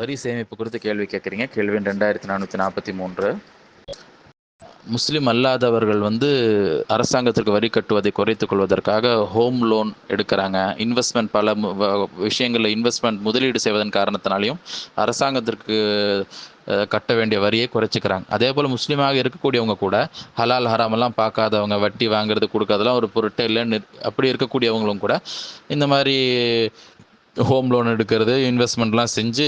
வரி சேமிப்பு குறித்து கேள்வி கேட்குறீங்க. கேள்வி ரெண்டாயிரத்தி நானூற்றி நாற்பத்தி மூன்று. முஸ்லீம் அல்லாதவர்கள் வந்து அரசாங்கத்திற்கு வரி கட்டுவதை குறைத்துக் கொள்வதற்காக ஹோம் லோன் எடுக்கிறாங்க. இன்வெஸ்ட்மெண்ட் பல விஷயங்களில் இன்வெஸ்ட்மெண்ட் முதலீடு செய்வதன் காரணத்தினாலையும் அரசாங்கத்திற்கு கட்ட வேண்டிய வரியை குறைச்சிக்கிறாங்க. அதே போல் முஸ்லீமாக இருக்கக்கூடியவங்க கூட ஹலால் ஹராமெல்லாம் பார்க்காதவங்க வட்டி வாங்குறது கொடுக்கறதெல்லாம் ஒரு பொருட்டே இல்லைன்னு அப்படி இருக்கக்கூடியவங்களும் கூட இந்த மாதிரி ஹோம் லோன் எடுக்கிறது இன்வெஸ்ட்மெண்ட்லாம் செஞ்சு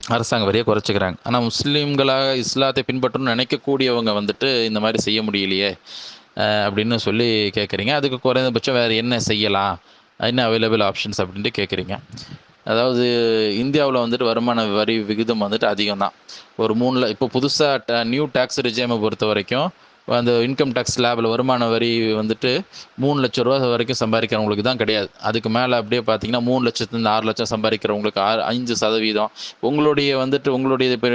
அரசாங்க வரியை குறைச்சிக்கிறாங்க. ஆனால் முஸ்லீம்களாக இஸ்லாத்தை பின்பற்றணும்னு நினைக்கக்கூடியவங்க வந்துட்டு இந்த மாதிரி செய்ய முடியலையே அப்படின்னு சொல்லி கேட்குறீங்க அதுக்கு குறைந்தபட்சம் வேறு என்ன செய்யலாம்? என்ன அவைலபிள் ஆப்ஷன்ஸ் அப்படின்ட்டு கேட்குறீங்க அதாவது இந்தியாவில் வந்துட்டு வருமான வரி விகிதம் வந்துட்டு அதிகம் தான் ஒரு மூணில் இப்போ புதுசாக நியூ டேக்ஸ் ரிஜியமை பொறுத்த வரைக்கும் அந்த இன்கம் டேக்ஸ் லேபில் வருமான வரி வந்துட்டு மூணு லட்ச ரூபா வரைக்கும் சம்பாதிக்கிறவங்களுக்கு தான் கிடையாது. அதுக்கு மேலே அப்படியே பார்த்தீங்கன்னா மூணு லட்சத்துலேருந்து ஆறு லட்சம் சம்பாதிக்கிறவங்களுக்கு ஆறு அஞ்சு சதவீதம். உங்களுடைய வந்துட்டு உங்களுடைய இப்போ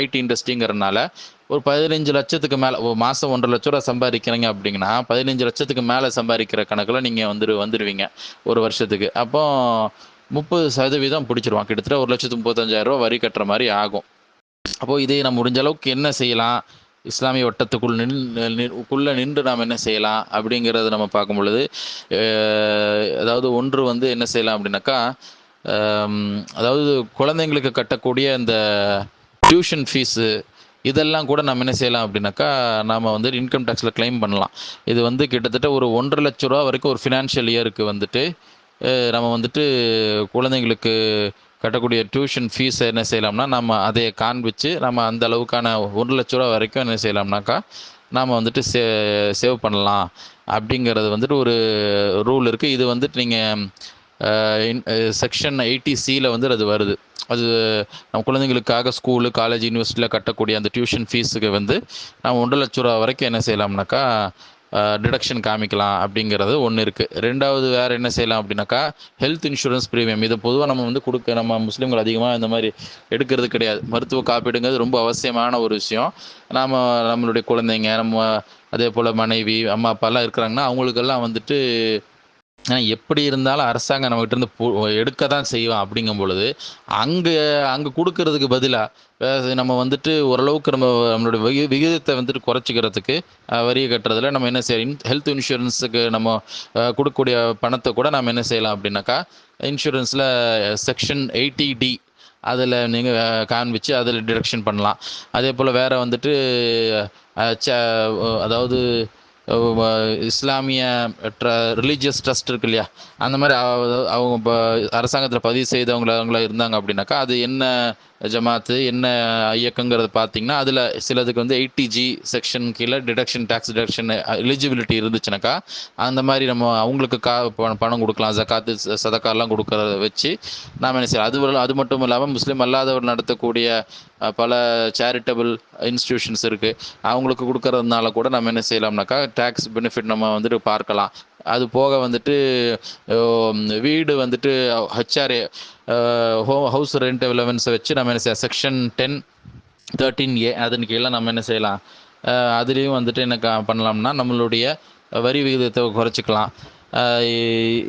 ஐடி இண்டஸ்ட்ரிங்கிறனால ஒரு பதினஞ்சு லட்சத்துக்கு மேலே ஒரு மாதம் ஒன்றரை லட்ச ரூபா சம்பாதிக்கிறீங்க அப்படிங்கன்னா பதினஞ்சு லட்சத்துக்கு மேலே சம்பாதிக்கிற கணக்கில் நீங்கள் வந்துரு வந்துடுவீங்க ஒரு வருஷத்துக்கு. அப்போ முப்பது சதவீதம் பிடிச்சிருவான். கிட்டத்தட்ட ஒரு லட்சத்து முப்பத்தஞ்சாயிரம் ரூபா வரி கட்டுற மாதிரி ஆகும். அப்போது இதை நம்ம முடிஞ்ச அளவுக்கு என்ன செய்யலாம்? இஸ்லாமிய வட்டத்துக்குள் நின் நின்று நாம் என்ன செய்யலாம் அப்படிங்கிறத நம்ம பார்க்கும் பொழுது அதாவது ஒன்று வந்து என்ன செய்யலாம் அப்படின்னாக்கா அதாவது குழந்தைங்களுக்கு கட்டக்கூடிய இந்த டியூஷன் ஃபீஸு இதெல்லாம் கூட நம்ம என்ன செய்யலாம் அப்படின்னாக்கா நாம் வந்து இன்கம் டேக்ஸில் க்ளைம் பண்ணலாம். இது வந்து கிட்டத்தட்ட ஒரு ஒன்றரை லட்ச ரூபா வரைக்கும் ஒரு ஃபினான்ஷியல் இயருக்கு வந்துட்டு நம்ம வந்துட்டு குழந்தைங்களுக்கு கட்டக்கூடிய டியூஷன் ஃபீஸை என்ன செய்யலாம்னா நம்ம அதை காண்பிச்சு நம்ம அந்த அளவுக்கான ஒரு லட்ச ரூபா வரைக்கும் என்ன செய்யலாம்னாக்கா நாம் வந்துட்டு சே சேவ் பண்ணலாம். அப்படிங்கிறது வந்துட்டு ஒரு ரூல் இருக்குது இது வந்துட்டு நீங்கள் செக்ஷன் எயிட்டி சியில் வந்துட்டு அது வருது. அது நம்ம குழந்தைங்களுக்காக ஸ்கூலு காலேஜ் யூனிவர்சிட்டியில் கட்டக்கூடிய அந்த டியூஷன் ஃபீஸுக்கு வந்து நம்ம ஒன்றரை லட்ச ரூபா வரைக்கும் என்ன செய்யலாம்னாக்கா டிடக்ஷன் காமிக்கலாம் அப்படிங்கிறது ஒன்று இருக்குது ரெண்டாவது வேறு என்ன செய்யலாம் அப்படின்னாக்கா ஹெல்த் இன்சூரன்ஸ் ப்ரீமியம் இது பொதுவாக நம்ம வந்து கொடுக்க நம்ம முஸ்லீம்கள் அதிகமாக இந்த மாதிரி எடுக்கிறது கிடையாது. மருத்துவ காப்பீடுங்கிறது ரொம்ப அவசியமான ஒரு விஷயம். நாம் நம்மளுடைய குழந்தைங்க நம்ம அதே போல் மனைவி அம்மா அப்பாலாம் இருக்கிறாங்கன்னா அவங்களுக்கெல்லாம் வந்துட்டு ஆனால் எப்படி இருந்தாலும் அரசாங்கம் நம்மகிட்ட இருந்து எடுக்க தான் செய்வான் அப்படிங்கும் பொழுது அங்கே அங்கே கொடுக்கறதுக்கு பதிலாக நம்ம வந்துட்டு ஓரளவுக்கு நம்ம நம்மளுடைய விகி விகிதத்தை வந்துட்டு குறைச்சிக்கிறதுக்கு வரியை கட்டுறதுல நம்ம என்ன செய்யணும் ஹெல்த் இன்சூரன்ஸுக்கு நம்ம கொடுக்கக்கூடிய பணத்தை கூட நம்ம என்ன செய்யலாம் அப்படின்னாக்கா இன்சூரன்ஸில் செக்ஷன் எயிட்டி டி அதில் நீங்கள் காண்பிச்சு அதில் டிடக்ஷன் பண்ணலாம். அதே போல் வேறு வந்துட்டு அதாவது இஸ்லாமிய ரிலீஜியஸ் ட்ரஸ்ட் இருக்கு இல்லையா? அந்த மாதிரி அவங்க இப்போ அரசாங்கத்தில் பதிவு செய்தவங்கள அவங்களா இருந்தாங்க அப்படின்னாக்கா அது என்ன ஜமாத்து என்ன இயக்கங்கிறது பார்த்தீங்கன்னா அதில் சிலதுக்கு வந்து எயிட்டி ஜி செக்ஷன் கீழே டிடக்ஷன் டேக்ஸ் டிடக்ஷன் எலிஜிபிலிட்டி இருந்துச்சுனாக்கா அந்த மாதிரி நம்ம அவங்களுக்கு கா பணம் பணம் கொடுக்கலாம் ஜக்காத்து ச- சதக்காலாம் கொடுக்கறத வச்சு நாம் என்ன செய்யலாம். அது அது மட்டும் இல்லாமல் முஸ்லீம் அல்லாதவர் நடத்தக்கூடிய பல சேரிட்டபிள் இன்ஸ்டிடியூஷன்ஸ் இருக்குது அவங்களுக்கு கொடுக்கறதுனால கூட நம்ம என்ன செய்யலாம்னாக்கா டேக்ஸ் பெனிஃபிட் நம்ம வந்துட்டு பார்க்கலாம். அது போக வந்துட்டு வீடு வந்துட்டு ஹெச்ஆர்ஏ ஹோ ஹவுஸ் ரெண்ட் அலவன்ஸை வச்சு நம்ம என்ன செய்ய செக்ஷன் டென் தேர்ட்டீன் ஏ அதன் கீழே நம்ம என்ன செய்யலாம். அதுலேயும் வந்துட்டு என்ன பண்ணலாம்னா நம்மளுடைய வரி விகிதத்தை குறைச்சிக்கலாம்.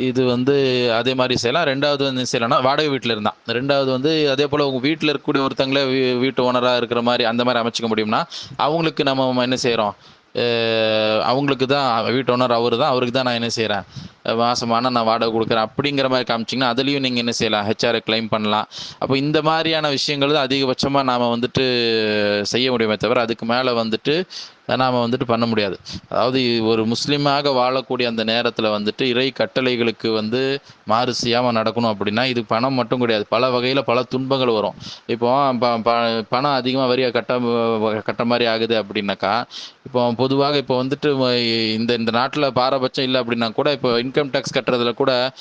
இது வந்து அதே மாதிரி செய்யலாம். ரெண்டாவது வந்து என்ன செய்யலாம்னா வாடகை வீட்டில் இருந்தான் ரெண்டாவது வந்து அதே போல் உங்கள் வீட்டில் இருக்கக்கூடிய ஒருத்தங்களே வீ- வீட்டு ஓனராக இருக்கிற மாதிரி அந்த மாதிரி அமைச்சிக்க முடியும்னா அவங்களுக்கு நம்ம என்ன செய்கிறோம் அவங்களுக்கு தான் வீட்டு ஓனர் அவர் தான் அவருக்கு தான் நான் என்ன செய்கிறேன் மாதமான நான் வாடகை கொடுக்குறேன். அப்படிங்கிற மாதிரி காமிச்சிங்கன்னா அதுலேயும் நீங்கள் என்ன செய்யலாம்? ஹெச்ஆரை க்ளைம் பண்ணலாம். அப்போ இந்த மாதிரியான விஷயங்கள் தான் அதிகபட்சமாக நாம் வந்துட்டு செய்ய முடியுமே தவிர அதுக்கு மேலே வந்துட்டு நாம் வந்துட்டு பண்ண முடியாது. அதாவது ஒரு முஸ்லீமாக வாழக்கூடிய அந்த நேரத்தில் வந்துட்டு இறை கட்டளைகளுக்கு வந்து மாறு செய்யாமல் நடக்கணும் அப்படின்னா இது பணம் மட்டும் கிடையாது. பல வகையில் பல துன்பங்கள் வரும். இப்போ ப- ப- பணம் அதிகமாக வரியாக கட்ட கட்ட மாதிரி ஆகுது அப்படின்னாக்கா இப்போ பொதுவாக இப்போ வந்துட்டு இந்த இந்த நாட்டில் பாரபட்சம் இல்லை அப்படின்னா கூட இப்போ இன்கம் டேக்ஸ் கட்டுறதுல கூட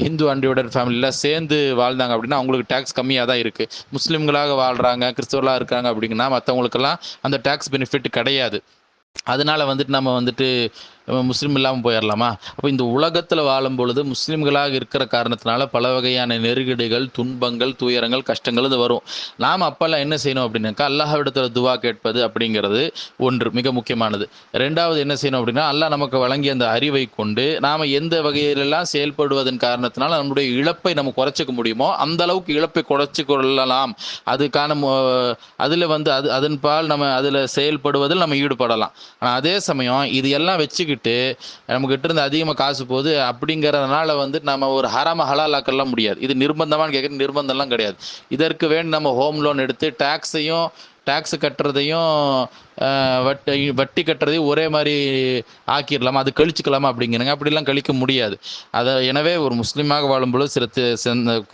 ஹிந்து அன்டிவைடட் ஃபேமிலியில் சேர்ந்து வாழ்ந்தாங்க அப்படின்னா அவங்களுக்கு டேக்ஸ் கம்மியாக தான் இருக்குது முஸ்லீம்களாக வாழ்கிறாங்க கிறிஸ்தவர்களாக இருக்காங்க அப்படின்னா மற்றவங்களுக்கெல்லாம் அந்த டேக்ஸ் பெனிஃபிட் கிடையாது. அதனால வந்துட்டு நம்ம வந்துட்டு முஸ்லீம் இல்லாமல் போயிடலாமா அப்போ இந்த உலகத்தில் வாழும் பொழுது முஸ்லீம்களாக இருக்கிற காரணத்தினால பல வகையான நெருக்கடிகள் துன்பங்கள் துயரங்கள் கஷ்டங்கள் இது வரும். நாம் அப்போல்லாம் என்ன செய்யணும் அப்படின்னாக்கா அல்லாஹ்விடத்தில் துவா கேட்பது அப்படிங்கிறது ஒன்று மிக முக்கியமானது. ரெண்டாவது என்ன செய்யணும் அப்படின்னா அல்லாஹ் நமக்கு வழங்கிய அந்த அறிவை கொண்டு நாம் எந்த வகையிலெல்லாம் செயல்படுவதன் காரணத்தினால நம்முடைய இழப்பை நம்ம குறைச்சிக்க முடியுமோ அந்த அளவுக்கு இழப்பை குறைச்சி கொள்ளலாம். அதுக்கான அதில் வந்து அது அதன்பால் நம்ம அதில் செயல்படுவதில் நம்ம ஈடுபடலாம். ஆனால் அதே சமயம் இது எல்லாம் வச்சுக்கிட்டு நம்மக்கிட்ட இருந்து அதிகமாக காசு போகுது. அப்படிங்கிறதுனால வந்து நம்ம ஒரு ஹராம ஹலாலாக்கெல்லாம் முடியாது. இது நிர்பந்தமானு கேட்குற நிர்பந்தம்லாம் கிடையாது. இதற்கு வேண்டி நம்ம ஹோம் லோன் எடுத்து டேக்ஸையும் டேக்ஸ் கட்டுறதையும் வட்டி வட்டி கட்டுறதையும் ஒரே மாதிரி ஆக்கிடலாமா அது கழிச்சுக்கலாமா அப்படிங்கிறங்க. அப்படிலாம் கழிக்க முடியாது. அதை எனவே ஒரு முஸ்லீமாக வாழும்பொழுது சில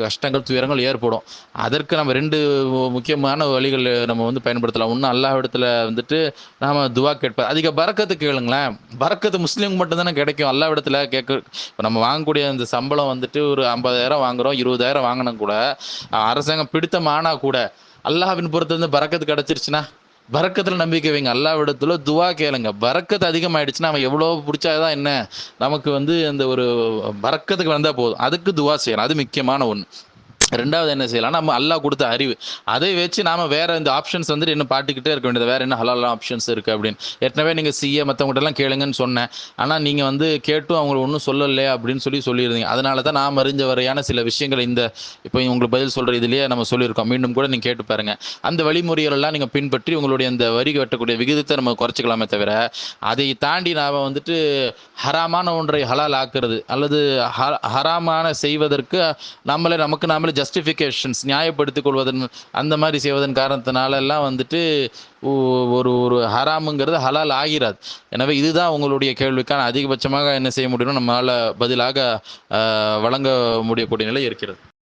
கஷ்டங்கள் துயரங்கள் ஏற்படும். அதற்கு நம்ம ரெண்டு முக்கியமான வழிகள் நம்ம வந்து பயன்படுத்தலாம். ஒன்று அல்லாவிடத்தில் வந்துட்டு நாம் துவா கேட்போம் அதிக பறக்கத்து கேளுங்களேன். பறக்கத்து முஸ்லீம் மட்டும்தானே கிடைக்கும். அல்லாவிடத்தில் கேட்க இப்போ நம்ம வாங்கக்கூடிய அந்த சம்பளம் வந்துட்டு ஒரு ஐம்பதாயிரம் வாங்குறோம் இருபதாயிரம் வாங்கினா கூட அரசாங்கம் பிடித்தமானா கூட அல்லாஹ்வின் பொறுத்திருந்து பறக்கத்து கிடச்சிருச்சுன்னா பறக்கத்தில் நம்பிக்கை வைங்க. அல்லாவிடத்துல துவா கேளுங்க. பறக்கத்து அதிகமாயிடுச்சுன்னா அவன் எவ்வளோ பிடிச்சாதான் என்ன? நமக்கு வந்து அந்த ஒரு பறக்கத்துக்கு வந்தால் போதும். அதுக்கு துவா செய்யலாம் அது முக்கியமான ஒன்று ரெண்டாவது என்ன செய்யலாம்? நம்ம அல்லாஹ் கொடுத்த அறிவு. அதை வச்சு நாம வேற இந்த ஆப்ஷன்ஸ் வந்துட்டு இன்னும் பாட்டுக்கிட்டே இருக்க வேண்டியது. வேற என்ன ஹலால் ஆப்ஷன்ஸ் இருக்கு அப்படின்னு. ஏற்கனவே நீங்க சிஏ மற்றவங்ககிட்ட எல்லாம் கேளுங்கன்னு சொன்னேன். ஆனா நீங்க வந்து கேட்டும் அவங்க ஒன்றும் சொல்லலையே அப்படின்னு சொல்லி சொல்லியிருந்தீங்க. அதனால தான் நான் அறிஞ்ச வரையான சில விஷயங்கள் இந்த இப்போ உங்களுக்கு பதில் சொல்ற இதுலயே நம்ம சொல்லியிருக்கோம். மீண்டும் கூட நீங்க கேட்டு பாருங்க. அந்த வழிமுறைகள் எல்லாம் நீங்க பின்பற்றி உங்களுடைய அந்த வரி வெட்டக்கூடிய விகிதத்தை நம்ம குறைச்சிக்கலாமே தவிர அதை தாண்டி நாம வந்துட்டு ஹராமான ஒன்றை ஹலால் ஆக்குறது அல்லது ஹ- ஹராமான செய்வதற்கு நம்மளே நமக்கு நாமளே ஜஸ்டிஃபிகேஷன்ஸ் நியாயப்படுத்திக் கொள்வதன் அந்த மாதிரி செய்வதன் காரணத்தினால எல்லாம் வந்துட்டு ஒரு ஒரு ஹராமுங்கிறது ஹலால் ஆகிறாது. எனவே இதுதான் உங்களுடைய கேள்விக்கான அதிகபட்சமாக என்ன செய்ய முடியுமோ நம்மளால் பதிலாக வழங்க முடியக்கூடிய நிலை இருக்கிறது.